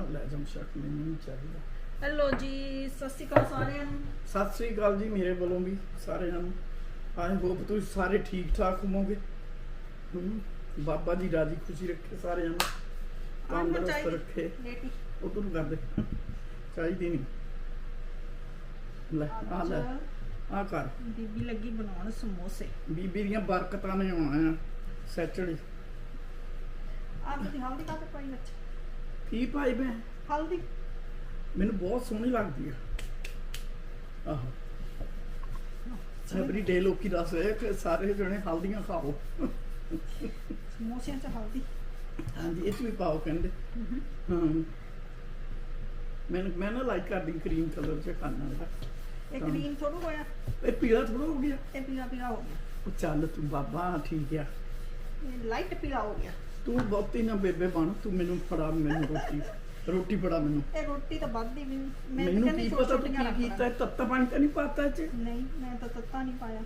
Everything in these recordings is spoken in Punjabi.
ਆ ਲੈ ਜਮ ਸ਼ੱਕ ਮੈਨੂੰ ਨਹੀਂ ਚਾਹੀਦਾ। ਹੈਲੋ ਜੀ ਸਤਿ ਸ਼੍ਰੀ ਅਕਾਲ ਸਾਰਿਆਂ ਨੂੰ। ਸਤਿ ਸ੍ਰੀ ਅਕਾਲ ਜੀ ਮੇਰੇ ਵੱਲੋਂ ਵੀ ਸਾਰਿਆਂ ਨੂੰ। ਆਈ ਹੋਪ ਤੁਸੀਂ ਸਾਰੇ ਠੀਕ ਠਾਕ ਹੋਵੋਗੇ। ਹਮ, ਬਾਬਾ ਜੀ ਰਾਜੀ ਖੁਸ਼ੀ ਰੱਖੇ ਸਾਰਿਆਂ ਨੂੰ। ਤੰਦਰੁਸਤ ਰੱਖੇ। ਲੇਟੀ ਉਧਰ ਨੂੰ ਕਰਦੇ। ਚਾਹੀਦੀ ਨਹੀਂ। ਲੈ ਆ ਲੈ ਆ ਕਰ। ਬੀਬੀ ਲੱਗੀ ਬਣਾਉਣ ਸਮੋਸੇ। ਬੀਬੀ ਦੀਆਂ ਬਰਕਤਾਂ ਨੇ ਆਉਣਾ ਆ ਸੈਚੜੀ ਆ ਤੁਸੀਂ ਹਲਦੀ ਕਾਹਤੇ ਪਾਈ ਵਿੱਚ। ਕੀ ਭਾਈ ਮੈਂ? ਹਲਦੀ। ਮੈਨੂੰ ਬਹੁਤ ਸੋਹਣੀ ਲੱਗਦੀ ਆ। ਆਹੋ। ਐਵਰੀ ਡੇ ਲੋਕੀ ਦੱਸਦੇ ਆ ਕਿ ਸਾਰੇ ਜਣੇ ਹਲਦੀਆਂ ਖਾਓ। ਸਮੋਸਿਆਂ 'ਚ ਹਲਦੀ। ਹਾਂਜੀ ਇਹ ਚ ਵੀ ਪਾਓ ਕਹਿੰਦੇ। ਹਾਂ। ਮੈਂ ਮੈਂ ਨਾ ਲਾਈਕ ਕਰਦੀ ਕਰੀਮ ਕਲਰ ਚ ਖਾਣਾ ਇਹਦਾ। ਇਹ। ਗ੍ਰੀਨ ਥੋੜਾ ਹੋਇਆ। ਇਹ ਪੀਲਾ ਥੋੜਾ ਹੋ ਗਿਆ। ਇਹ ਪੀਲਾ ਪੀਲਾ ਹੋ ਗਿਆ। ਉਹ ਚੱਲ ਤੂੰ ਬਾਬਾ ਠੀਕ ਆ। ਇਹ ਲਾਈਟ ਪੀਲਾ ਹੋ ਗਿਆ। ਤੂੰ ਬਹੁਤੀ ਨਾ ਬੇਬੇ ਬਣ ਤੂੰ ਮੈਨੂੰ ਫੜਾ ਮੈਨੂੰ ਰੋਟੀ। ਰੋਟੀ ਫੜਾ ਮੈਨੂੰ। ਇਹ ਰੋਟੀ ਤਾਂ ਵੱਧਦੀ ਵੀ। ਮੈਂ ਤਾਂ ਮੈਨੂੰ ਕਹਿੰਦੀ ਕੀ ਪਤਾ ਤੂੰ ਛੋਟੀਆਂ ਕੀ ਰੱਖ ਕੀਤਾ ਹੈ, ਤੱਤਾ ਪਾਣੀ ਤਾਂ ਨਹੀਂ ਪਾਤਾ ਇਹ ਚ ਲੈ। ਨਹੀਂ ਮੈਂ ਤਾਂ ਤੱਤਾ ਨਹੀਂ ਪਾਇਆ।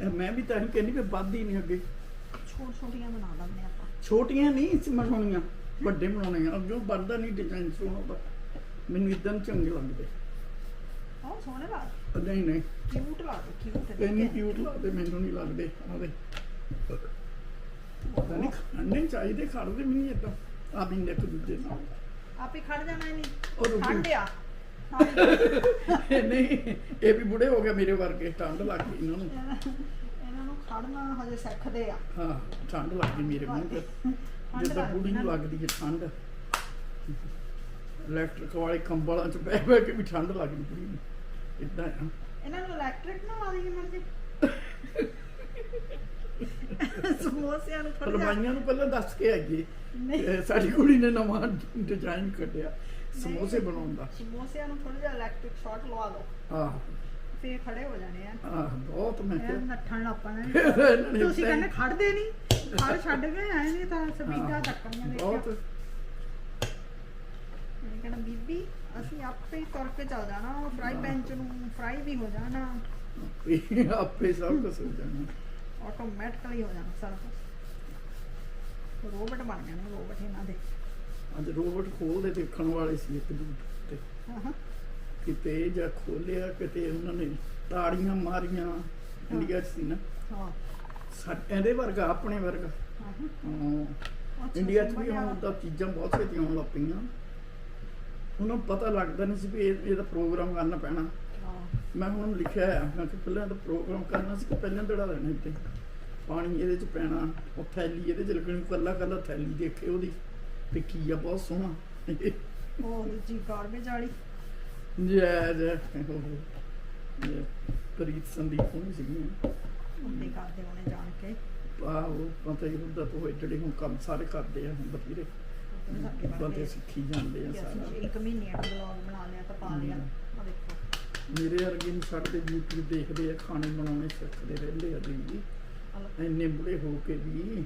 ਇਹ ਮੈਂ ਵੀ ਤਾਂ ਹੀ ਕਹਿੰਦੀ ਵੀ ਵੱਧ ਹੀ ਨਹੀਂ ਅੱਗੇ। ਛੋਟ ਛੋਟੀਆਂ ਬਣਾ ਲੈਂਦੇ ਆਪਾਂ। ਛੋਟੀਆਂ ਨਹੀਂ ਬਣਾਉਣੀਆਂ। ਵੱਡੇ ਬਣਾਉਣੇ ਆ। ਅੱਗੇ ਬਣਦਾ ਨਹੀਂ ਡਿਜ਼ਾਈਨ ਸੋਹਣਾ ਦਾ ਮੈਨੂੰ ਇਦਾਂ ਚੰਗੇ ਲੱਗਦੇ। ਆਹ ਸੋਹਣੇ ਲੱਗ ਨਹੀਂ ਨਹੀਂ। ਕਿਊਟ ਲੱਗਦੇ ਕਿਊਟ ਇੰਨੀ ਕਿਊਟ ਲੱਗਦੇ ਮੈਨੂੰ ਨਹੀਂ ਲੱਗਦੇ। ਆਵੇ ਪਤਾ ਨਹੀਂ ਖਾਣੇ ਚਾਹੀਦੇ ਖੜਦੇ ਵੀ ਨਹੀਂ ਇਦਾਂ ਆ ਵੀ ਇੱਕ ਦੂਜੇ ਨਾਲ। ਆਪੇ ਖੜ ਜਾਣਾ ਨਹੀਂ ਉਹ ਰੋਟੀ- ਠੰਡ ਆ। ਨਹੀਂ ਇਹ ਵੀ ਬੁੜੇ ਹੋ ਗਏ ਮੇਰੇ ਵਰਗੇ ਠੰਡ ਲੱਗ ਗਈ ਇਹਨਾਂ ਨੂੰ। ਇਹਨਾਂ ਨੂੰ ਖੜਨਾ ਹਜੇ ਸਿੱਖਦੇ ਆ। ਹਾਂ ਠੰਡ ਲੱਗ ਗਈ ਮੇਰੇ ਮੂੰਹ ਤੇ। ਠੰਡ ਜਿੱਦਾਂ ਲੱਗਦੀ ਬੁੜੀ ਨੂੰ ਨਾ। ਲੱਗਦੀ ਹੈ ਠੰਡ। ਇਲੈਕਟ੍ਰਿਕ ਵਾਲੇ ਕੰਬਲਾਂ 'ਚ ਬਹਿ ਬਹਿ ਕੇ ਵੀ ਠੰਡ ਲੱਗਦੀ ਬੁੜੀ ਨੂੰ। ਇਦਾਂ ਆ। ਇਹਨਾਂ ਨੂੰ ਇਲੈਕਟ੍ਰਿਕ ਨਾ ਲਾ ਦੇਗੀ ਮਰਜ਼ੀ ਸਮੋਸਿਆਂ ਨੂੰ ਫੜ ਹਲਵਾਈਆਂ ਨੂੰ ਪਹਿਲਾਂ ਦੱਸ ਕੇ ਆਈਏ ਨਹੀਂ। ਸਾਡੀ ਕੁੜੀ ਨੇ ਨਵਾਂ ਡਿਜ਼ਾਈਨ ਕੱਢਿਆ ਸਮੋਸੇ। ਬਣਾਉਣ ਦਾ। ਸਮੋਸਿਆਂ ਨੂੰ ਥੋੜਾ ਜਿਹਾ ਇਲੈਕਟ੍ਰਿਕ ਸ਼ਾਰਟ ਲਵਾ ਦਿਓ ਆਹ। ਫੇਰ ਖੜੇ ਹੋ ਜਾਣੇ ਆ। ਆਹ ਬਹੁਤ ਮੈਂ ਕਿਹਾ। ਨੱਠਣ ਨੇ ਤੁਸੀਂ ਕਹਿੰਦੇ ਖੜਦੇ ਨਹੀਂ ਖੜ ਛੱਡ ਗਏ ਆਏ ਨਹੀਂ ਤਾਂ ਸਪੀਡਾ ਧੱਕਣੀਆਂ ਦੇ ਬਹੁਤ। ਮੈਂ ਕਹਿੰਦਾ ਬੀਬੀ ਅਸੀਂ ਆਪੇ ਹੀ ਤੁਰ ਕੇ ਚੱਲ ਜਾਣਾ ਉਹ ਫਰਾਈ ਪੈਨ ਚ ਨੂੰ ਫਰਾਈ ਵੀ ਹੋ ਜਾਣਾ। ਆਪੇ ਸਭ ਕੁਝ ਹੋ ਜਾਣਾ। ਆਟੋਮੈਟਿਕਲੀ ਹੋ ਜਾਣਾ ਸਾਰਾ ਕੁਝ ਰੋਬਟ ਬਣ ਜਾਣੇ ਰੋਬਟ ਇਹਨਾਂ ਦੇ। ਅੱਜ ਰੋਬੋਟ ਖੋਲਦੇ ਦੇਖਣ ਵਾਲੇ ਸੀ ਇੱਕ ਦੂਜੇ ਤੇ। ਕਿਤੇ ਜਾਂ ਖੋਲਿਆ ਕਿਤੇ ਉਹਨਾਂ ਨੇ ਤਾੜੀਆਂ ਮਾਰੀਆਂ ਇੰਡੀਆ 'ਚ ਸੀ ਨਾ। ਹਾਂ। ਸਾ- ਇਹਦੇ ਵਰਗਾ ਆਪਣੇ ਵਰਗਾ। ਹਾਂ ਇੰਡੀਆ 'ਚ ਵੀ ਹੁਣ। ਉਹਦਾ ਚੀਜ਼ਾਂ ਬਹੁਤ ਛੇਤੀ ਆਉਣ ਲੱਗ ਪਈਆਂ। ਉਹਨਾਂ ਨੂੰ ਪਤਾ ਲੱਗਦਾ ਨਹੀਂ ਸੀ ਵੀ ਇਹ ਇਹਦਾ ਪ੍ਰੋਗਰਾਮ ਕਰਨਾ ਪੈਣਾ। ਮੈਂ ਹੁਣ ਲਿਖਿਆ ਆ ਮੈਂ ਕਿ ਪਹਿਲਾਂ ਤਾਂ ਪ੍ਰੋਗਰਾਮ ਕਰਨਾ ਸੀ ਕਿ ਪਹਿਲਾਂ ਦੜਾ ਲੈਣਾ ਇੱਥੇ। ਪਾਣੀ ਇਹਦੇ 'ਚ ਪੈਣਾ ਉਹ ਥੈਲੀ ਇਹਦੇ 'ਚ ਲੱਗਣੀ ਕੱਲਾ ਕੱਲਾ ਥੈਲੀ ਦੇਖੇ ਉਹਦੀ ਤੇ ਕੀ ਆ ਬਹੁਤ ਸੋਹਣਾ। ਉਹ ਜੀ ਗਾਰਬੇਜ ਵਾਲੀ। ਜੈ ਜੈ ਪ੍ਰੀਤ ਸੰਦੀਪ ਹੋਣੀ ਸੀਗੀ ਉੱਤੇ ਕਰਦੇ ਉਹਨੇ ਜਾਣ ਕੇ। ਆਹੋ ਪਤਾ ਹੀ ਹੁੰਦਾ ਤੋਂ ਜਿਹੜੇ ਹੁਣ ਕੰਮ ਸਾਰੇ ਕਰਦੇ ਆ ਹੁਣ ਬਥੇਰੇ। ਬੰਦੇ ਸਿੱਖੀ ਜਾਂਦੇ ਆ ਸਾਰਾ। ਇੱਕ ਮਹੀਨੇ ਦਾ ਬਲੌਗ ਬਣਾ ਲਿਆ ਤਾਂ ਪਾ ਲਿਆ। ਆ ਦੇਖੋ। ਮੇਰੇ ਵਰਗੇ ਨੂੰ ਛੱਡਦੇ YouTube ਦੇਖਦੇ ਆ ਖਾਣੇ ਬਣਾਉਣੇ ਸਿੱਖਦੇ ਰਹਿੰਦੇ ਆ ਜੀ ਇੰਨੇ ਬੁੜੇ ਹੋ ਕੇ ਵੀ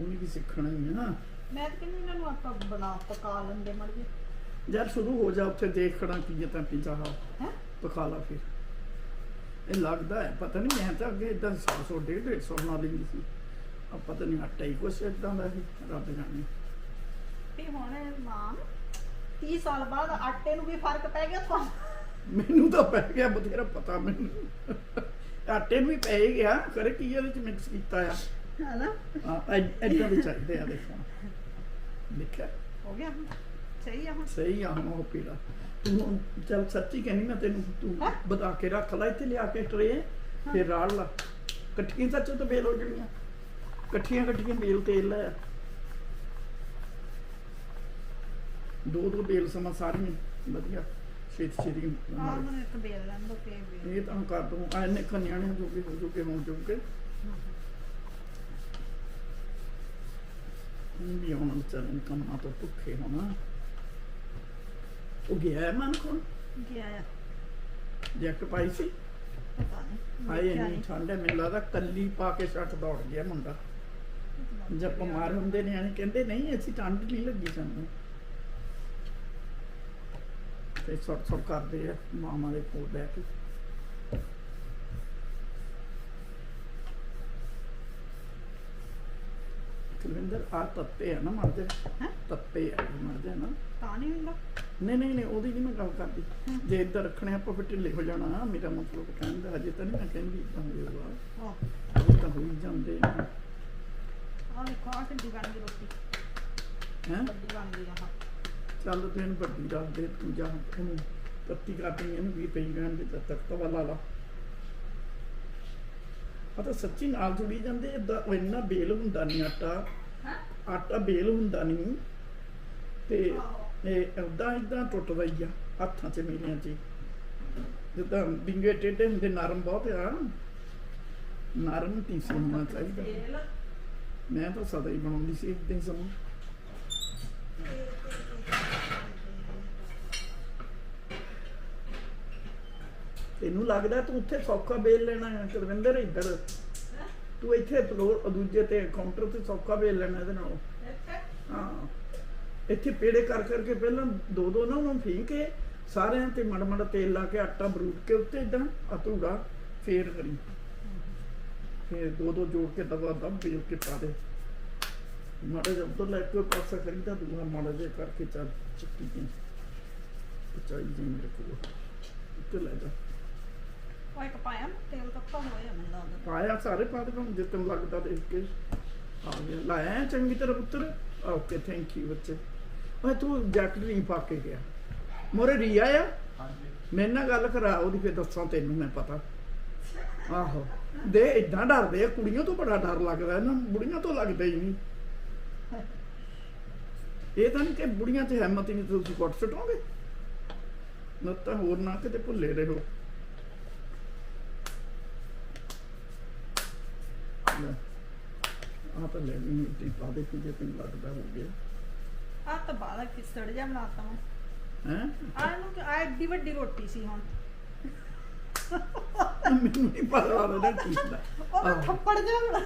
ਉਹਨੇ ਵੀ ਸਿੱਖਣਾ ਹੀ ਆ ਮੈਂ ਤਾਂ ਕਹਿੰਦੀ ਇਹਨਾਂ ਨੂੰ ਆਪਾਂ ਬਣਾ ਪਕਾ ਲੈਂਦੇ ਮੜ ਜੇ ਯਾਰ ਸ਼ੁਰੂ ਹੋ ਜਾ ਉੱਥੇ ਦੇਖਣਾ ਕੀ ਹੈ ਤਾਂ ਪੀਜ਼ਾ ਹਾ ਹੈ? ਪਕਾ ਲਾ ਫਿਰ। ਇਹ ਲੱਗਦਾ ਹੈ ਪਤਾ ਨਹੀਂ ਮੈਂ ਤਾਂ ਅੱਗੇ ਇਦਾਂ 100 150 150 ਬਣਾ ਲੈਂਦੀ ਸੀ। ਆ ਪਤਾ ਨਹੀਂ ਆਟਾ ਹੀ ਕੁਛ ਇਦਾਂ ਦਾ ਸੀ ਰੱਬ ਜਾਣੇ। ਵੀ ਹੁਣ ਮਾਂ 30 ਸਾਲ ਬਾਅਦ ਆਟੇ ਨੂੰ ਵੀ ਫ਼ਰਕ ਪੈ ਗਿਆ ਤੁਹਾਨੂੰ। ਮੈਨੂੰ ਤਾਂ ਪੈ ਗਿਆ ਬਥੇਰਾ ਪਤਾ ਮੈਨੂੰ। ਆਟੇ ਨੂੰ ਵੀ ਪੈ ਹੀ ਗਿਆ। ਕਰੇ ਕੀ ਇਹਦੇ ਚ ਮਿਕਸ ਕੀਤਾ ਆ? ਹੈ ਨਾ ਆ ਐਦਾਂ ਵੀ ਚਾਹੀਦੇ ਆ ਦੇਖੋ। ਦੇਖਿਆ? ਹੋ ਗਿਆ ਸਹੀ ਆ ਹੁਣ। ਸਹੀ ਆ ਹੁਣ ਉਹ ਪੀਲਾ। ਤੂੰ ਚੱਲ ਸੱਚੀ ਕਹਿੰਦੀ ਮੈਂ ਤੈਨੂੰ ਤੂੰ ਹੈਂ? ਬਤਾ ਕੇ ਰੱਖ ਲੈ ਇੱਥੇ ਲਿਆ ਕੇ ਟਰੇ ਫਿਰ ਰਾੜ ਲਾ। ਇਕੱਠੀਆਂ ਸੱਚੋ ਤਾਂ ਬੇਲ ਹੋ ਜਾਣੀਆਂ। ਇਕੱਠੀਆਂ ਇਕੱਠੀਆਂ ਬੇਲ ਤੇਲ ਲੈ। ਦੋ ਦੋ ਬੇਲ ਸਮਾਂ ਸਾਰੀਆਂ। ਵਧੀਆ। ਫੇਰ ਬੇਲ ਇਹ ਤਾਂ ਕਰ ਦੂੰ ਆ ਇਹਨੇ ਕੰਨਿਆਣੇ ਜੋਗੇ ਹੋ ਜੋਗੇ ਹੋਂ ਜੋਗੇ ਵੀ ਹੁਣ ਚੱਲਣ ਕੰਮਾਂ ਤੋਂ ਭੁੱਖੇ ਹੋਣਾ। ਉਹ ਗਿਆ ਹੈ ਮਨ ਕੋਲ? ਕੀ ਆਇਆ ਜੈਕਟ ਪਾਈ ਸੀ? ਪਤਾ ਨਹੀਂ ਇੰਨੀ ਨਹੀਂ। ਠੰਡ ਹੈ ਮੈਨੂੰ ਲੱਗਦਾ ਕੱਲੀ ਪਾ ਕੇ ਸ਼ਰਟ ਦੌੜ ਗਿਆ ਮੁੰਡਾ। ਜਦ ਬਿਮਾਰ ਹੁੰਦੇ ਨਿਆਣੇ ਕਹਿੰਦੇ ਨਹੀਂ ਅਸੀਂ ਠੰਡ ਨਹੀਂ ਲੱਗੀ ਸਾਨੂੰ। ਤੇ ਸੁਰ ਸੁਰ ਕਰਦੇ ਆ ਮਾਮਾ ਦੇ ਕੋਲ ਬਹਿ ਕੇ। ਕੁਲਵਿੰਦਰ ਆ ਤੱਤੇ ਆ ਨਾ ਮਰਦੇ। ਹੈਂ? ਤੱਤੇ ਆ ਮਰਦੇ ਤਾਂ ਨਹੀਂ ਹੁੰਦਾ? ਨਹੀਂ ਨਹੀਂ ਨਹੀਂ ਉਹਦੀ ਨਹੀਂ ਮੈਂ ਗੱਲ ਕਰਦੀ। ਜੇ ਇੱਧਰ ਰੱਖਣੇ ਆਪਾਂ ਫਿਰ ਢਿੱਲੇ ਹੋ ਜਾਣਾ। ਮੇਰਾ ਮਤਲਬ ਕਹਿੰਦਾ ਅਜੇ ਤਾਂ ਨਹੀਂ ਮੈਂ ਕਹਿੰਦੀ ਇਦਾਂ ਹੋਏਗਾ ਆਹ। ਉਹ ਤਾਂ ਹੋਈ ਜਾਂਦੇ ਆ। ਆਹ ਦੇਖੋ ਆਹ ਕਿੰਨੀ ਬਣ ਗਈ ਰੋਟੀ। ਹੈ? ਗਈ ਆਹ। ਚੱਲ ਇਹਨੂੰ ਵੱਡੀ ਰੱਖ ਦੇ ਤੂੰ ਜਾ ਉਹਨੂੰ ਪੱਤੀ ਕਾਟਣੀ ਇਹਨੂੰ ਵੀ ਪਈ ਗਾਣ ਦੇ ਤੱਕ ਤਵਾ ਲਾ ਲਾ। ਸੱਚੀ ਨਾਲ ਜੁੜੀ ਜਾਂਦੇ ਉਹ ਇੰਨਾ ਬੇਲ ਹੁੰਦਾ ਨਹੀਂ ਆਟਾ। ਹਾਂ? ਆਟਾ ਬੇਲ ਹੁੰਦਾ ਨਹੀਂ ਤੇ ਇਹ ਏਦਾਂ ਏਦਾਂ ਟੁੱਟਦਾ ਹੀ ਆ ਹੱਥਾਂ 'ਚ ਮੇਰੀਆਂ 'ਚ। ਹੀ। ਜਿੱਦਾਂ ਬਿੰਗੇ ਟੇਢੇ ਹੁੰਦੇ ਨਰਮ ਬਹੁਤ ਆ। ਨਰਮ ਟੀਸੀ ਹੋਣਾ ਚਾਹੀਦਾ। ਮੈਂ ਤਾਂ ਸਦਾ ਹੀ ਬਣਾਉਂਦੀ ਸੀ ਇੱਕ ਦਿਨ ਸਮਾਂ ਤੈਨੂੰ ਲੱਗਦਾ ਤੂੰ ਉੱਥੇ ਸੌਖਾ ਬੇਲ ਲੈਣਾ ਹੈ? ਕੁਲਵਿੰਦਰ ਇੱਧਰ। ਤੂੰ ਇੱਥੇ ਫਲੋਰ ਦੂਜੇ ਤੇ ਕਾਊਂਟਰ ਤੇ ਸੌਖਾ ਬੇਲ ਲੈਣਾ ਇਹਦੇ ਨਾਲੋਂ। ਹਾਂ। ਇੱਥੇ ਪੇੜੇ ਕਰ ਕਰਕੇ ਪਹਿਲਾਂ ਦੋ ਦੋ ਨਾ ਉਹਨੂੰ ਫੀ ਕੇ ਸਾਰਿਆਂ ਤੇ ਮੜ ਮੜ ਤੇਲ ਲਾ ਕੇ ਆਟਾ ਬਰੂਟ ਕੇ ਉੱਤੇ ਇਦਾਂ ਅਤੂੜਾ ਫੇਰ ਕਰੀ। ਫੇਰ ਦੋ ਦੋ ਜੋੜ ਕੇ ਦਵਾ ਦਬ ਬੇਲ ਕੇ ਪਾ ਦੇ। ਮਾੜੇ ਜਿਹਾ ਉੱਧਰ ਲੈ ਕੇ ਪਾਸਾ ਕਰੀਦਾ ਦੂਆ ਮਾੜਾ ਜਿਹਾ ਕਰਕੇ ਚੱਲ ਚਿੱਟੀ ਜੀ ਮੇਰੇ ਕੋਲ। ਉੱਤੇ ਲੈ ਜਾ। ਉਹ ਇੱਕ ਪਾਇਆ ਨਾ, ਤੇਲ ਤੱਕਾ ਹੋਇਆ ਮੈਨੂੰ ਲੱਗਦਾ ਪਾਇਆ ਸਾਰੇ ਪਾ ਜੇ ਤੈਨੂੰ ਲੱਗਦਾ ਦੇਖ ਕੇ ਆ ਗਿਆ ਲਾਇਆ ਚੰਗੀ ਤਰ੍ਹਾਂ ਪੁੱਤਰ ਓਕੇ ਥੈਂਕ ਯੂ ਬੱਚੇ ਓਏ ਤੂੰ ਜੈਕਟ ਨਹੀਂ ਪਾ ਕੇ ਗਿਆ ਮੋਰੇ ਰੀਆ ਆ ਮੇਰੇ ਨਾਲ ਗੱਲ ਕਰਾ ਉਹਦੀ ਫਿਰ ਦੱਸਾਂ ਤੈਨੂੰ ਮੈਂ ਪਤਾ ਆਹੋ ਦੇ ਇਦਾਂ ਡਰਦੇ ਆ ਕੁੜੀਆਂ ਤੋਂ ਬੜਾ ਡਰ ਲੱਗਦਾ ਇਹਨਾਂ ਨੂੰ ਬੁੜੀਆਂ ਤੋਂ ਲੱਗਦਾ ਹੀ ਨਹੀਂ ਇਹ ਤਾਂ ਨਹੀਂ ਕਿ ਬੁੜੀਆਂ 'ਚ ਹਿੰਮਤ ਹੀ ਨਹੀਂ ਤੁਸੀਂ ਕੁੱਟ ਸਟੋਗੇ ਨਾ ਤਾਂ ਹੋਰ ਨਾ ਕਿਤੇ ਭੁੱਲੇ ਰਹੋ ਆ ਤਾਂ ਲੈ ਲਈ ਮਿੱਟੀ ਪਾ ਦੇ ਕਿ ਜੇ ਤੈਨੂੰ ਲੱਗਦਾ ਹੋ ਗਿਆ। ਆਹ ਤਾਂ ਬਾਲਾ ਕਿਸੜ ਜਿਹਾ ਬਣਾਤਾ ਮੈਂ ਹੈ? ਆਹ ਨੂੰ ਕਿ ਆਹ ਐਡੀ ਵੱਡੀ ਰੋਟੀ ਸੀ ਹੁਣ। ਮੈਨੂੰ ਨਹੀਂ ਪਤਾ ਉਹਦਾ ਕੀ ਦਾ ਉਹ ਮੈਂ। ਥੱਪੜ ਜਿਹਾ ਬਣਾ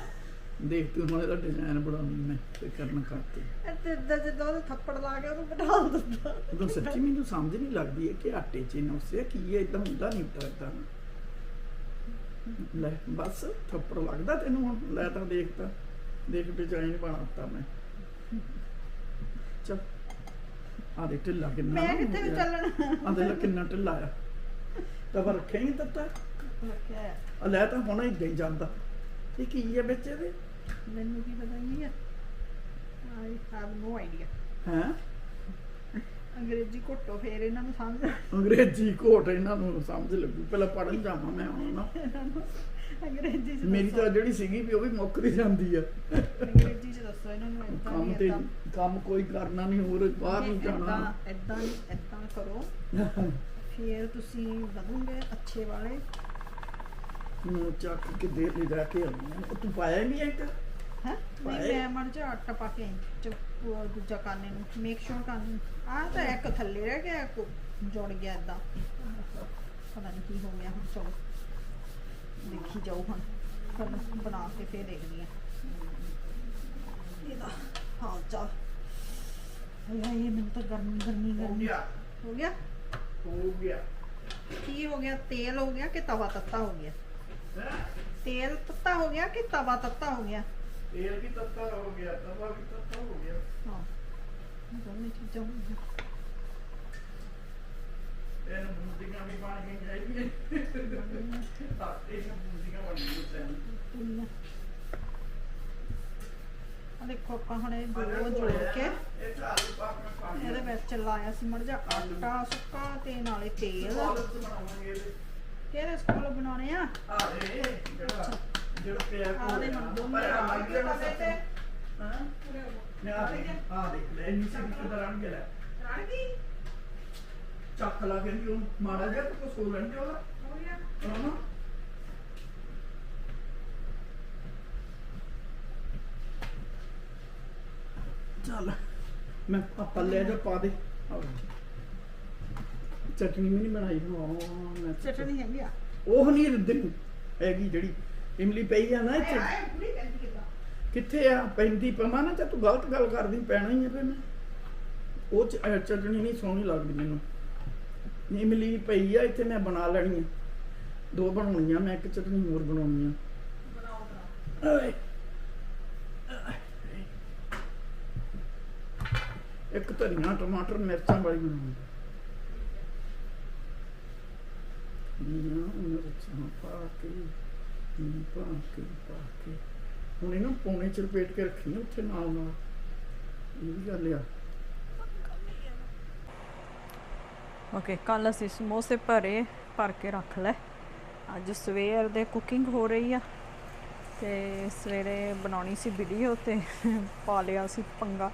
ਦੇਖ ਤੂੰ ਹੁਣ ਇਹਦਾ ਡਿਜ਼ਾਈਨ ਬਣਾਉਣੀ ਮੈਂ ਤੇ ਕਰਨਾ ਕਰਤੇ ਇੱਦਾਂ ਜਿੱਦਾਂ ਉਹਦੇ ਥੱਪੜ ਲਾ ਕੇ ਉਹਨੂੰ ਬਿਠਾ ਦਿੰਦਾ। ਉਦੋਂ ਸੱਚੀ ਮੈਨੂੰ ਸਮਝ ਨਹੀਂ ਲੱਗਦੀ ਹੈ ਕਿ ਆਟੇ 'ਚ ਨੁਕਸੇ ਕੀ ਹੈ? ਇਦਾਂ ਹੁੰਦਾ ਨਹੀਂ ਕਰਦਾ ਲੈ ਬਸ ਥੱਪੜ ਲੱਗਦਾ ਤੈਨੂੰ ਹੁਣ। ਲੈ ਤਾਂ ਦੇਖ ਤਾਂ ਦੇਖ ਡਿਜ਼ਾਈਨ ਬਣਾਤਾ ਮੈਂ। ਚਲ ਆ ਦੇ ਢਿੱਲਾ ਕਿੰਨਾ ਮੈਂ ਨਾ ਕਿੱਥੇ ਗਿਆ। ਚੱਲਣਾ? ਆ ਦੇ ਲੈ ਕਿੰਨਾ ਢਿੱਲਾ ਆ। ਤਵਾ ਰੱਖਿਆ ਹੀ ਤੱਤਾ। ਰੱਖਿਆ। ਆ। ਲੈ ਤਾਂ ਹੁਣ ਹੀ ਹੀ ਜਾਂਦਾ। ਇਹ ਕੀ ਹੈ ਵਿੱਚ ਇਹਦੇ? ਮੈਨੂੰ ਕੀ ਪਤਾ ਨਹੀਂ ਹੈ ਆਈ ਹੈਵ ਨੋ ਆਈਡੀਆ। ਹੈ? ਅੰਗਰੇਜ਼ੀ ਘੁੱਟੋ ਫੇਰ ਇਹਨਾਂ ਨੂੰ ਸਮਝ ਅੰਗਰੇਜ਼ੀ ਘੋਟ ਇਹਨਾਂ ਨੂੰ ਸਮਝ ਲੱਗੂ ਪਹਿਲਾਂ ਪੜਨ ਜਾਵਾਂ ਮੈਂ ਹੁਣ ਨਾ। ਨੂੰ ਅੰਗਰੇਜ਼ੀ ਚ ਮੇਰੀ। ਤਾਂ ਜਿਹੜੀ ਸੀਗੀ ਵੀ ਉਹ ਵੀ ਮੁੱਕਦੀ ਜਾਂਦੀ ਆ। ਅੰਗਰੇਜ਼ੀ ਚ ਦੱਸੋ ਇਹਨਾਂ ਨੂੰ ਏਦਾਂ ਕੰਮ ਤੇ ਕੰਮ ਕੋਈ ਕਰਨਾ ਨਹੀਂ ਹੋਰ ਬਾਹਰ ਨਹੀਂ ਜਾਣਾ। ਨਹੀਂ ਏਦਾਂ ਕਰੋ। ਫਿਰ ਤੁਸੀਂ ਵਧੋਗੇ ਅੱਛੇ ਵਾਲੇ। ਨੂੰ ਚੱਕ ਕੇ ਦੇ ਲੈ ਜਾ ਕੇ ਆਉਂਦੀ ਤੂੰ ਪਾਇਆ ਨਹੀਂ ਇੱਕ? ਹੈ? ਨਹੀਂ। ਮੈਂ ਮਰ ਜਾ ਆਟਾ ਪਾ ਕੇ ਚ ਉਹ ਦੂਜਾ ਕਾਨੇ ਨੂੰ ਮੇਕ ਸ਼ੋਰ ਕਾਨੇ ਆ ਤਾਂ ਇੱਕ ਥੱਲੇ ਰਹਿ ਗਿਆ ਇੱਕ ਜੁੜ ਗਿਆ ਏਦਾਂ। ਪਤਾ ਨਹੀਂ ਕੀ ਹੋ ਗਿਆ ਹੁਣ ਚਲੋ। ਦੇਖੀ ਜਾਓ ਹੁਣ। ਕੱਲ ਬਣਾ ਕੇ ਫੇਰ ਦੇਖਦੀ ਆ ਇਹਦਾ ਹਾਲ ਚਾਲ। ਹਾਏ ਇਹ ਮੈਨੂੰ ਤਾਂ ਗਰਮੀ ਗਰਮੀ ਹੋ ਗਰਮੀ ਗਿਆ। ਹੋ ਗਿਆ? ਹੋ ਗਿਆ। ਕੀ ਹੋ ਗਿਆ? ਤੇਲ ਹੋ ਗਿਆ ਕਿ ਤਵਾ ਤੱਤਾ ਹੋ ਗਿਆ? ਤੇਲ ਤੱਤਾ ਹੋ ਗਿਆ ਕਿ ਤਵਾ ਤੱਤਾ ਹੋ ਗਿਆ? ਤੇਲ ਵੀ ਤੱਤਾ ਹੋ ਗਿਆ ਤਵਾ ਵੀ ਤੱਤਾ ਹੋ ਗਿਆ। ਹਾਂ। ਦੋਨੇ ਚੀਜ਼ਾਂ ਹੋ ਗਈਆਂ। ਇਹਨੂੰ ਬੂੰਦੀਆਂ ਵੀ ਬਣ ਗਈਆਂ ਚਾਹੀਦੀਆਂ। ਆਟੇ ਦੀਆਂ ਬੂੰਦੀਆਂ ਬਣ ਗਈਆਂ ਆ ਦੇਖੋ ਆਪਾਂ ਹੁਣ ਇਹ ਦੋ ਜੋੜ ਕੇ ਇਹਦੇ ਵਿੱਚ। ਲਾਇਆ ਸੀ ਮੜ ਜਾ ਆਟਾ ਸੁੱਕਾ ਤੇ ਨਾਲੇ ਤੇਲ। ਕਿਹੜੇ ਸਕੂਲ ਬਣਾਉਣੇ ਆ? ਆ ਜਿਹੜਾ ਦੋਨੇ ਚੱਕ ਲਾ ਕੇ ਉਹ ਮਾੜਾ ਜਿਹਾ ਤੂੰ ਸੋ ਲੈਣ ਦੇ ਉਹਦਾ ਹੋ ਗਿਆ ਚੱਲ ਮੈਂ ਆਪਾਂ ਲੈ ਜਾ ਪਾ ਦੇ। ਚਟਨੀ ਵੀ ਨਹੀਂ ਬਣਾਈ। ਹਾਂ ਮੈਂ ਚਟਨੀ ਹੈਗੀ ਆ। ਉਹ ਨਹੀਂ ਦਿੰਦੀ। ਹੈਗੀ ਜਿਹੜੀ ਇਮਲੀ ਪਈ ਆ ਨਾ ਇੱਥੇ। ਕਿੱਥੇ ਆ? ਪੈਂਦੀ ਪਮਾ ਨਾ ਤੇ ਤੂੰ ਗਲਤ ਗੱਲ ਕਰਦੀ ਪੈਣਾ ਹੀ ਆ ਫਿਰ ਮੈਂ। ਉਹ ਚਟਣੀ ਨਹੀਂ ਸੋਹਣੀ ਲੱਗਦੀ ਮੈਨੂੰ। ਇਮਲੀ ਪਈ ਆ ਇੱਥੇ ਮੈਂ ਬਣਾ ਲੈਣੀ ਆ। ਦੋ ਬਣਾਉਣੀਆਂ ਮੈਂ ਇੱਕ ਚਟਨੀ ਹੋਰ ਬਣਾਉਣੀ ਆ। ਬਣਾਓ ਬਣਾਓ। ਓਏ ਇੱਕ ਧਨੀਆ ਟਮਾਟਰ ਮਿਰਚਾਂ ਵਾਲੀ ਬਣਾਉਂਦਾ ਨਾ ਮਿਰਚਾਂ ਪਾ ਕੇ। ਹਮ, ਪਾ ਕੇ ਪਾ ਕੇ। ਹੁਣ ਇਹਨੂੰ ਪੌਣੇ ਚ ਲਪੇਟ ਕੇ ਰੱਖਣੀ ਉੱਥੇ ਨਾਲ ਨਾਲ। ਇਹ ਵੀ ਗੱਲ ਆ। ਓਕੇ ਕੱਲ ਅਸੀਂ ਸਮੋਸੇ ਭਰੇ ਭਰ ਕੇ ਰੱਖ ਲੈ। ਅੱਜ ਸਵੇਰ ਦੇ ਕੁਕਿੰਗ ਹੋ ਰਹੀ ਆ ਤੇ ਸਵੇਰੇ ਬਣਾਉਣੀ ਸੀ ਵੀਡੀਓ ਤੇ ਪਾ ਲਿਆ ਸੀ ਪੰਗਾ।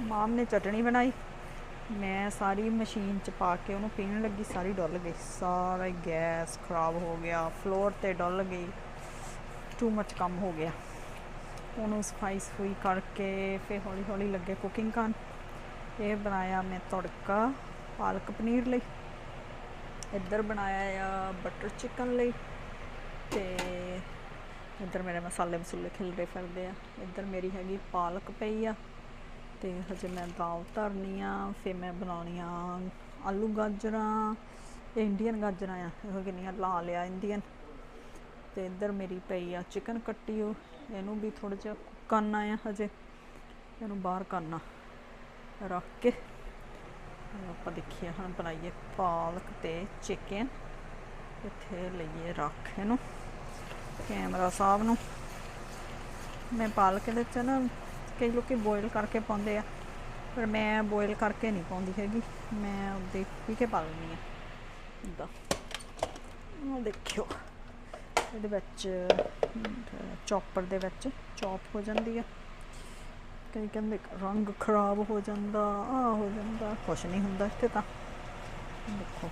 ਮਾਮ ਨੇ ਚਟਣੀ ਬਣਾਈ। ਮੈਂ ਸਾਰੀ ਮਸ਼ੀਨ ਚ ਪਾ ਕੇ ਉਹਨੂੰ ਪੀਣ ਲੱਗੀ ਸਾਰੀ ਡੁੱਲ ਗਈ। ਸਾਰਾ ਗੈਸ ਖਰਾਬ ਹੋ ਗਿਆ ਫਲੋਰ ਤੇ ਡੁੱਲ ਗਈ। ਟੂ ਮੱਚ ਕੰਮ ਹੋ ਗਿਆ। ਉਹਨੂੰ ਸਫ਼ਾਈ ਸਫੂਈ ਕਰਕੇ ਫਿਰ ਹੌਲੀ ਹੌਲੀ ਲੱਗੇ ਕੁਕਿੰਗ ਕਰਨ। ਇਹ ਬਣਾਇਆ ਮੈਂ ਤੜਕਾ, ਪਾਲਕ ਪਨੀਰ ਲਈ। ਇੱਧਰ ਬਣਾਇਆ ਆ ਬਟਰ ਚਿਕਨ ਲਈ। ਤੇ ਇੱਧਰ ਮੇਰੇ ਮਸਾਲੇ ਮਸੂਲੇ ਖਿਲਰੇ ਫਿਰਦੇ ਆ। ਇੱਧਰ ਮੇਰੀ ਹੈਗੀ ਪਾਲਕ ਪਈ ਆ। ਤੇ ਹਜੇ ਮੈਂ ਦਾਲ ਧਰਨੀ ਆ, ਫਿਰ ਮੈਂ ਬਣਾਉਣੀਆਂ ਆਲੂ ਗਾਜਰਾਂ, ਇਹ ਇੰਡੀਅਨ ਗਾਜਰਾਂ ਆ। ਇਹੋ ਕਿੰਨੀਆਂ ਲਾ ਲਿਆ ਇੰਡੀਅਨ ਤੇ ਇੱਧਰ ਮੇਰੀ ਪਈ ਆ ਚਿਕਨ ਕੱਟੀ ਉਹ। ਇਹਨੂੰ ਵੀ ਥੋੜਾ ਜਿਹਾ ਕਰਨਾ ਆ ਹਜੇ। ਇਹਨੂੰ ਬਾਹਰ ਕਰਨਾ। ਰੱਖ ਕੇ। ਆਪਾਂ ਦੇਖੀਏ, ਹੁਣ ਬਣਾਈਏ ਪਾਲਕ ਤੇ ਚਿਕਨ ਇੱਥੇ ਲਈਏ ਰੱਖ ਇਹਨੂੰ ਕੈਮਰਾ ਸਾਹਿਬ ਨੂੰ। ਮੈਂ ਪਾਲਕ ਦੇ ਚ ਨਾ ਕਈ ਲੋਕੀ ਬੋਇਲ ਕਰਕੇ ਪਾਉਂਦੇ ਆ, ਪਰ ਮੈਂ ਬੋਇਲ ਕਰਕੇ ਨਹੀਂ ਪਾਉਂਦੀ ਹੈਗੀ। ਮੈਂ ਉਹਦੇ ਪੀ ਕੇ ਪਾ ਲੈਂਦੀ ਆ। ਇਦਾਂ ਦੇਖਿਓ। ਇਹਦੇ ਵਿੱਚ ਚੌਪਰ ਦੇ ਵਿੱਚ ਚੌਪ ਹੋ ਜਾਂਦੀ ਹੈ ਕਈ ਕਹਿੰਦੇ ਰੰਗ ਖਰਾਬ ਹੋ ਜਾਂਦਾ ਆ ਹੋ ਜਾਂਦਾ, ਕੁਛ ਨਹੀਂ ਹੁੰਦਾ ਇੱਥੇ ਤਾਂ। ਦੇਖੋ।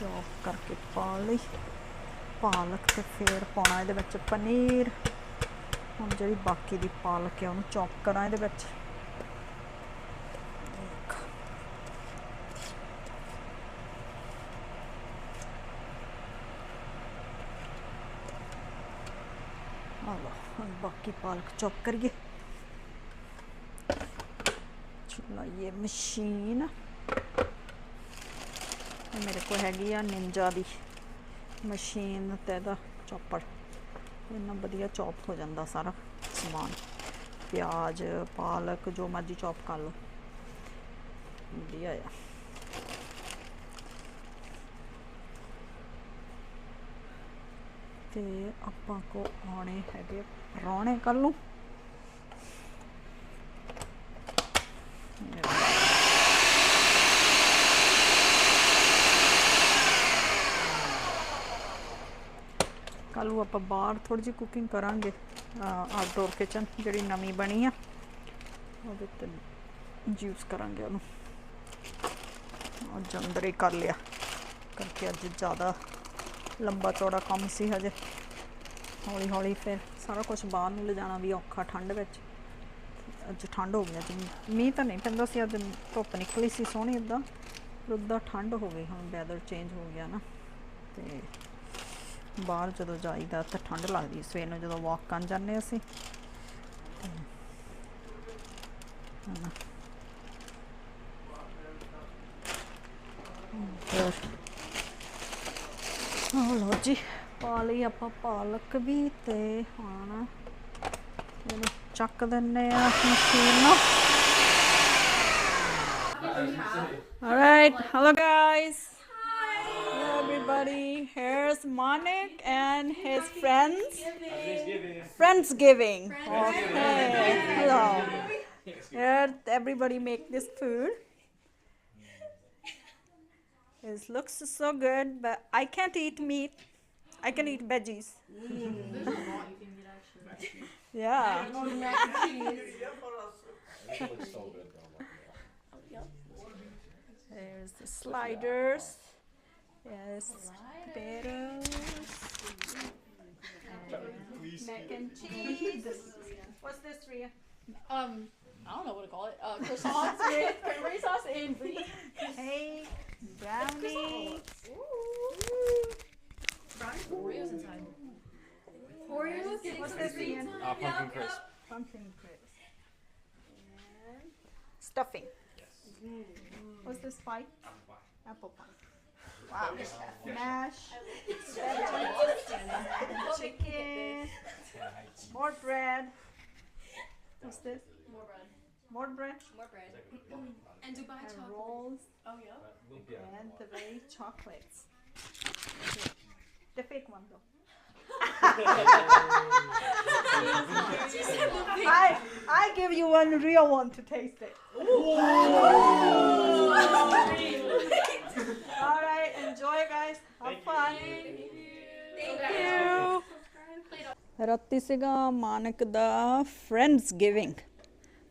ਚੌਪ ਕਰਕੇ ਪਾ ਲਈ। ਪਾਲਕ ਤੇ ਫਿਰ ਪਾਉਣਾ ਇਹਦੇ ਵਿੱਚ ਪਨੀਰ। ਹੁਣ ਜਿਹੜੀ ਬਾਕੀ ਦੀ ਪਾਲਕ ਹੈ ਉਹਨੂੰ ਚੌਪ ਕਰਾਂ ਇਹਦੇ ਵਿੱਚ ਦੇਖ। ਆ ਲਓ ਹੁਣ ਬਾਕੀ ਪਾਲਕ ਚੌਪ ਕਰੀਏ। ਚਲਾਈਏ ਮਸ਼ੀਨ। ਇਹ ਮੇਰੇ ਕੋਲ ਹੈਗੀ ਆ ਨਿੰਜਾ ਦੀ ਮਸ਼ੀਨ ਤੇ ਇਹਦਾ ਚੌਪੜ। ਇੰਨਾ ਵਧੀਆ ਚੌਪ ਹੋ ਜਾਂਦਾ ਸਾਰਾ ਸਮਾਨ। ਪਿਆਜ਼, ਪਾਲਕ, ਜੋ ਮਰਜ਼ੀ ਚੌਪ ਕਰ ਲਓ। ਵਧੀਆ ਆ। ਤੇ ਆਪਾਂ ਕੋ ਆਉਣੇ ਹੈਗੇ ਪਰੌਣੇ ਕੱਲ ਨੂੰ। ਕੱਲ ਨੂੰ ਆਪਾਂ ਬਾਹਰ ਥੋੜੀ ਜਿਹੀ ਕੁਕਿੰਗ ਕਰਾਂਗੇ ਆਊਟਡੋਰ ਕਿਚਨ ਜਿਹੜੀ ਨਵੀਂ ਬਣੀ ਆ, ਉਹਦੇ ਤੇ ਯੂਜ਼ ਕਰਾਂਗੇ ਉਹਨੂੰ। ਅੱਜ ਅੰਦਰ ਹੀ ਕਰ ਲਿਆ, ਕਰਕੇ ਅੱਜ ਜ਼ਿਆਦਾ ਲੰਬਾ ਚੌੜਾ ਕੰਮ ਸੀ ਹਜੇ। ਹੌਲੀ ਹੌਲੀ ਫਿਰ ਸਾਰਾ ਕੁਝ ਬਾਹਰ ਨੂੰ ਲਿਜਾਣਾ ਵੀ ਔਖਾ ਠੰਡ ਵਿੱਚ। ਅੱਜ ਠੰਡ ਹੋ ਗਿਆ ਜੀ ਮੀਂਹ ਤਾਂ ਨਹੀਂ ਪੈਂਦਾ ਸੀ, ਅੱਜ ਧੁੱਪ ਨਿਕਲੀ ਸੀ ਸੋਹਣੀ ਇਦਾਂ ਪਰ ਉੱਦਾਂ ਠੰਡ ਹੋ ਗਈ, ਹੁਣ ਵੈਦਰ ਚੇਂਜ ਹੋ ਗਿਆ ਨਾ। ਤੇ ਬਾਹਰ ਜਦੋਂ ਜਾਈਦਾ ਤਾਂ ਠੰਡ ਲੱਗਦੀ ਸਵੇਰ ਨੂੰ ਜਦੋਂ ਵਾਕ ਕਰਨ ਜਾਂਦੇ ਅਸੀਂ। ਹਨਾ। ਹੋਰ ਆਹ ਲਓ ਜੀ ਪਾ ਲਈ ਆਪਾਂ ਪਾਲਕ ਵੀ ਤੇ ਹੁਣ ਇਹਨੂੰ ਚੱਕ ਦਿੰਨੇ ਆ ਮਸ਼ੀਨ ਨੂੰ Alright, hello guys. Hello everybody. Here's Manik and his friends. Friendsgiving. Okay. Hello. Here everybody make this food. It looks so good, but I can't eat meat. I can eat veggies. yeah. There's the sliders. Yes, potatoes. Mac and cheese. What's this, Ria? Um, I don't know what to call it. Uh, croissants with cranberry sauce and brie. Cake, brownie. Oreos inside. Oreos? What's this, Ian? Uh, pumpkin crisp. Pumpkin crisp. And stuffing. What's this pie? Apple pie. Wow. Mash. Chicken. More bread. What's this? More bread. More bread. More bread. and Dubai and chocolate. rolls. Oh yeah. And the very chocolates. The fake one though. I I give you one real one to taste it. All right, enjoy, guys. Have fun. Thank you. ರತ್ತಿಸಿಗ ಮಾನಕದ ಫ್ರೆಂಡ್ಸ್ ಗಿವಿಂಗ್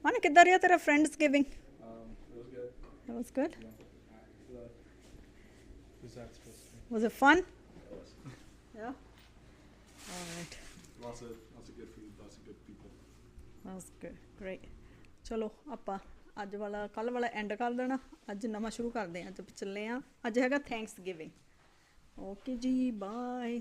ਮਾਨਕ ਕਿੱਦਾਂ ਰਿਹਾ ਤੇਰਾ Friendsgiving Um, it was good. Was supposed to be? Was it fun? Yeah. All right. Lots of lots of good food, lots of good people. That's good. Great. ਚਲੋ ਆਪਾਂ ਅੱਜ ਵਾਲਾ ਕੱਲ ਵਾਲਾ ਐਂਡ ਕਰ ਦੇਣਾ ਅੱਜ ਨਵਾਂ ਸ਼ੁਰੂ ਕਰਦੇ ਹਾਂ ਅੱਜ ਆਪਾਂ ਚੱਲੇ ਆ ਅੱਜ ਹੈਗਾ ਥੈਂਕਸ ਗਿਵਿੰਗ ਓਕੇ ਜੀ ਬਾਏ